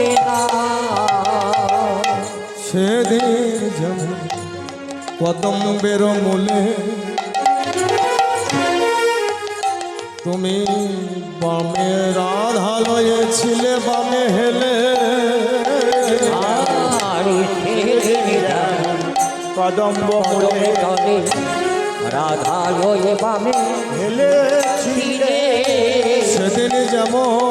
লাগে না। সেদিন যেমন কদম্বের মূলে তুমি বামে রাধা লয়েছিলে বামে হেলে। কদম্ব কদমে তলে রাধা লয়ে বামে হেলে ছিলে। সেদিন যেমন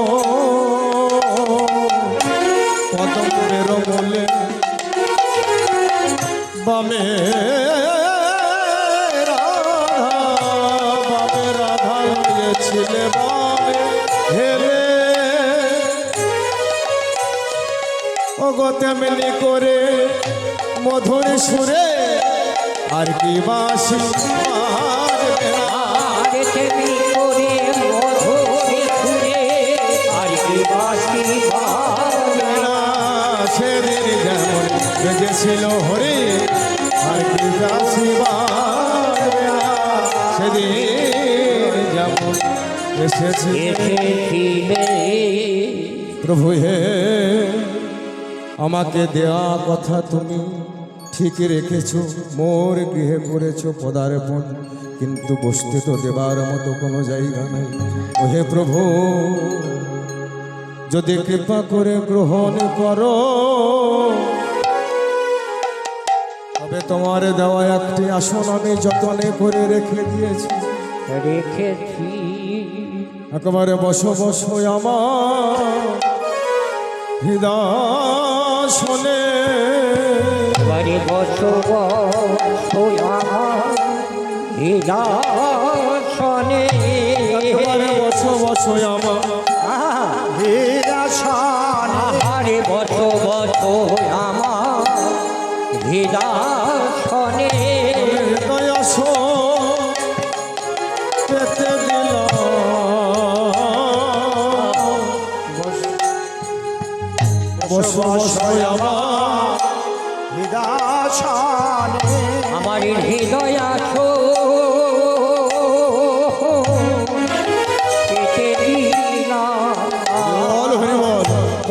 না সেদিন যেমন বেজেছিল হরি আর কি। সেদিন যেমন প্রভু হে আমাকে দেয়া কথা তুমি ঠিক রেখেছ মোর গৃহে করেছ পদার্পণ কিন্তু বসতে তো দেবার মতো কোনো জায়গা নেই। ও হে প্রভু যদি কৃপা করে গ্রহণ করো তবে তোমার দেওয়া একটি আসন আমি যতনে করে রেখে দিয়েছি। রেখেছি। একেবারে বসো বসো আমার হৃদয় শোনে হৃদয়ে একেবারে বসো বসো আমার হীরাসন আহারে বসো বসো আমার হৃদয় আসো পেতে দিল। বসো বসো আমার হীরাসনে আমার হৃদয়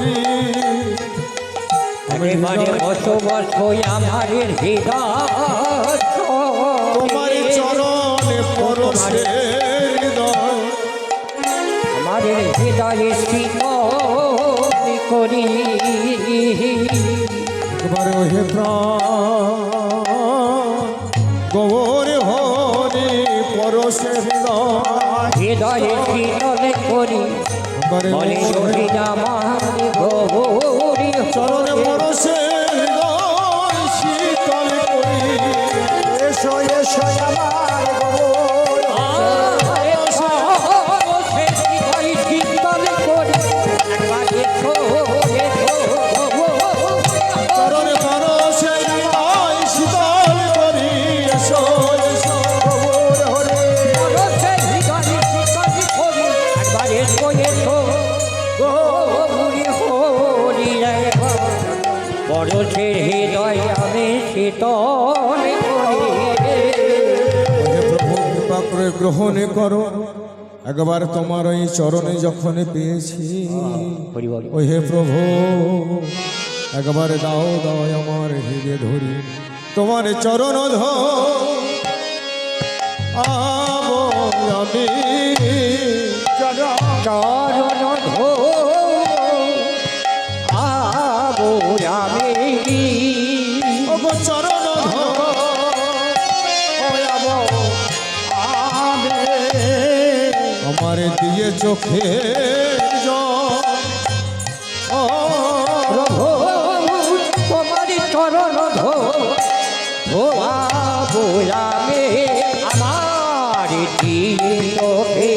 করি। আমি এবারে বসো বসো আমার হৃদয়। তোমার চরণে পরশে আমার হৃদয়ে শীতল করি। একবারে ওহে গৌর হরি পরশে হৃদয় হৃদয়ে শীতল করি। একবারে বলে যদি আমার গৌরী চরণে পরশে শীতল করি। এসো এসো আমার আমি শীতল করি হে প্রভু কৃপা করে গ্রহণ করো। একবার তোমার ওই চরণে যখন পেয়েছি ও হে প্রভু একবার দাও দাও আমার হৃদয় ধরি। তোমার চরণ ধো আমি। চরণ চরণ ধো আবো আমি। চোখে তোমার চরণ ধোয়া বোয়া মে আমার চোখে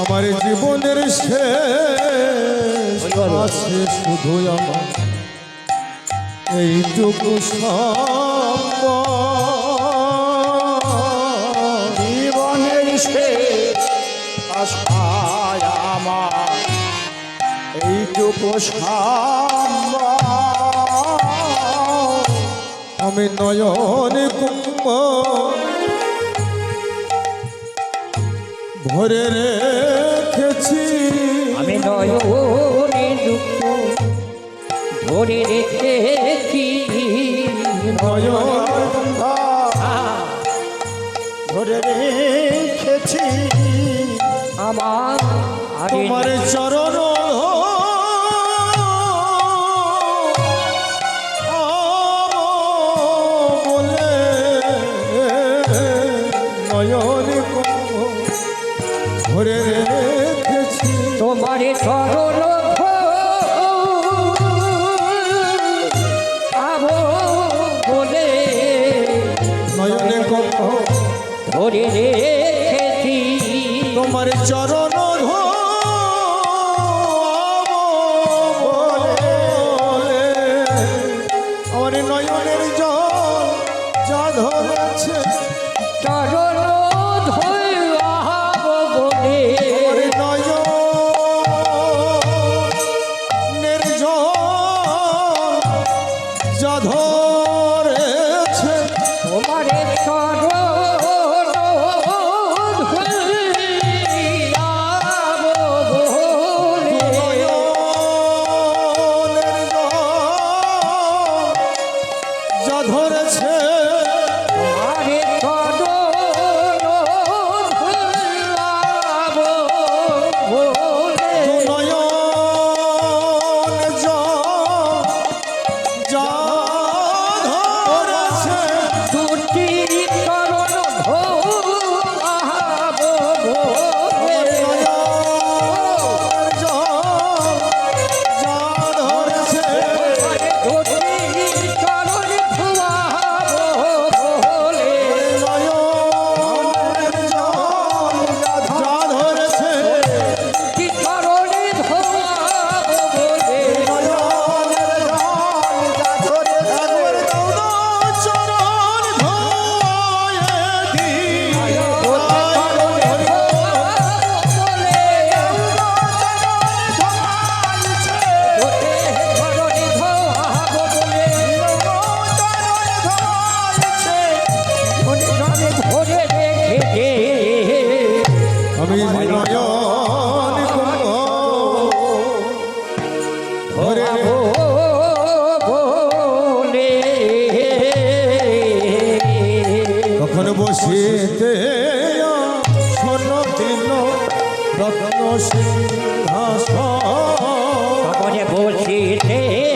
আমার জীবনের শেষ শুধু আমার। এইটুকু সব আকাশ ভাই আমার আমি নয়ন কুম্ভ। ভরে রেখেছি। আমি নয়নে দুঃখ ধরে রেখেছি। নয়ন ধরে রেখেছি। আমার তোমার চরণ বসিতে শোনো তেন রত্ন সিংহাস বসিতে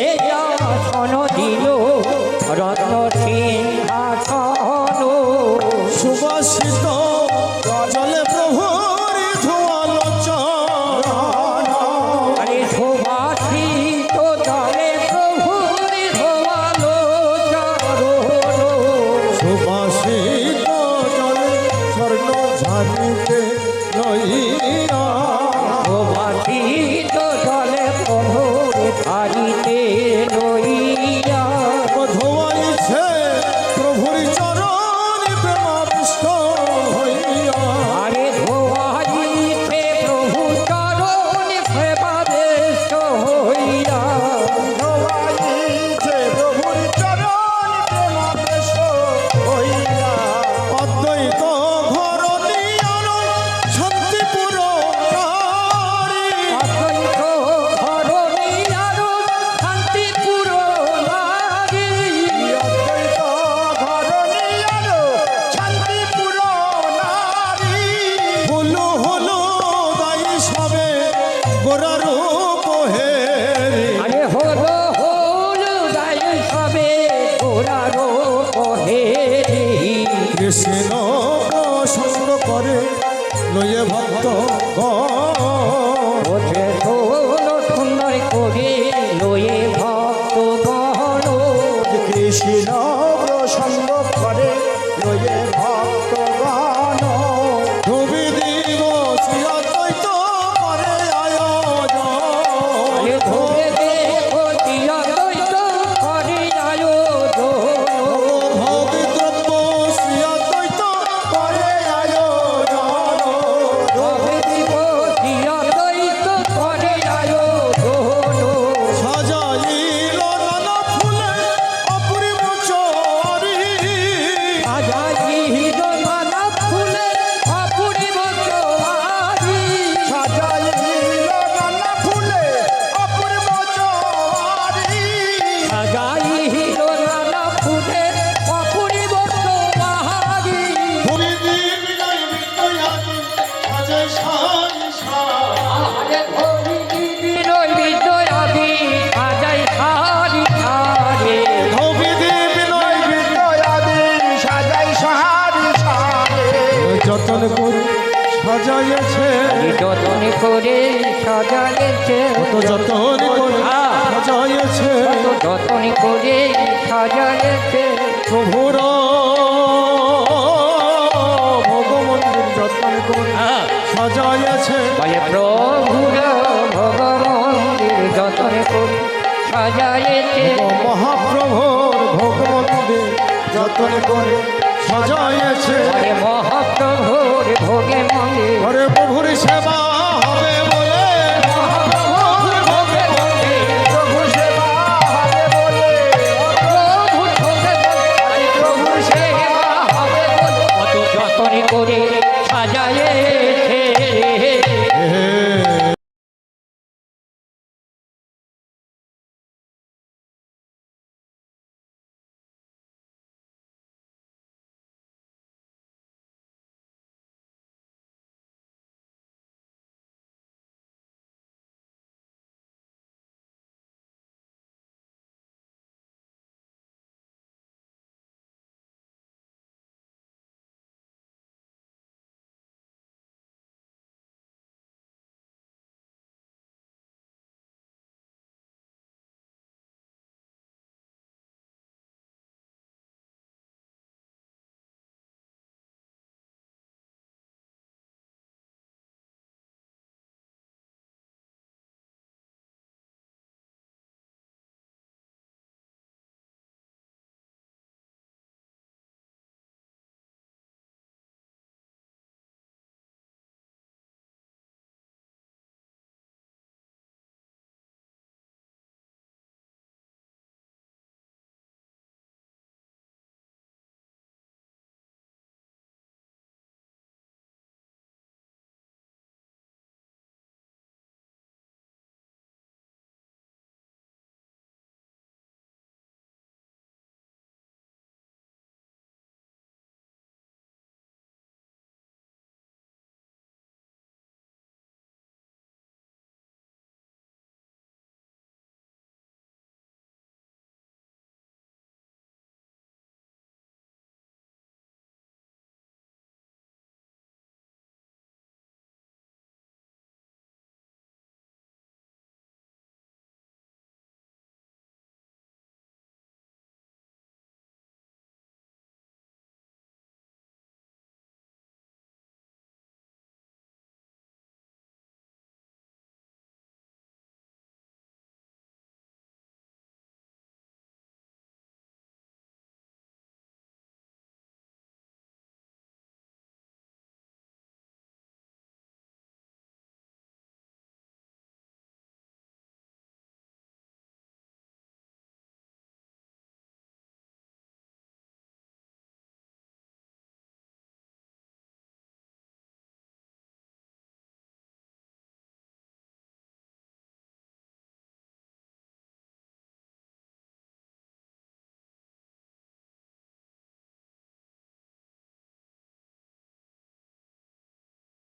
যতন করে সাজাইছে কত যতন করে সাজাইছে কত যতন করে সাজাইছে প্রভুর ভগমন্দির যতন করে সাজাইছে বলে প্রভুর ভগবন্দির যতন করে সাজাইছে মহাপ্রভুর ভগমন্দির যতন করে সজাইছে হরে মহাপ্রভুর ভোগে মনে। হরে প্রভুর সেবা।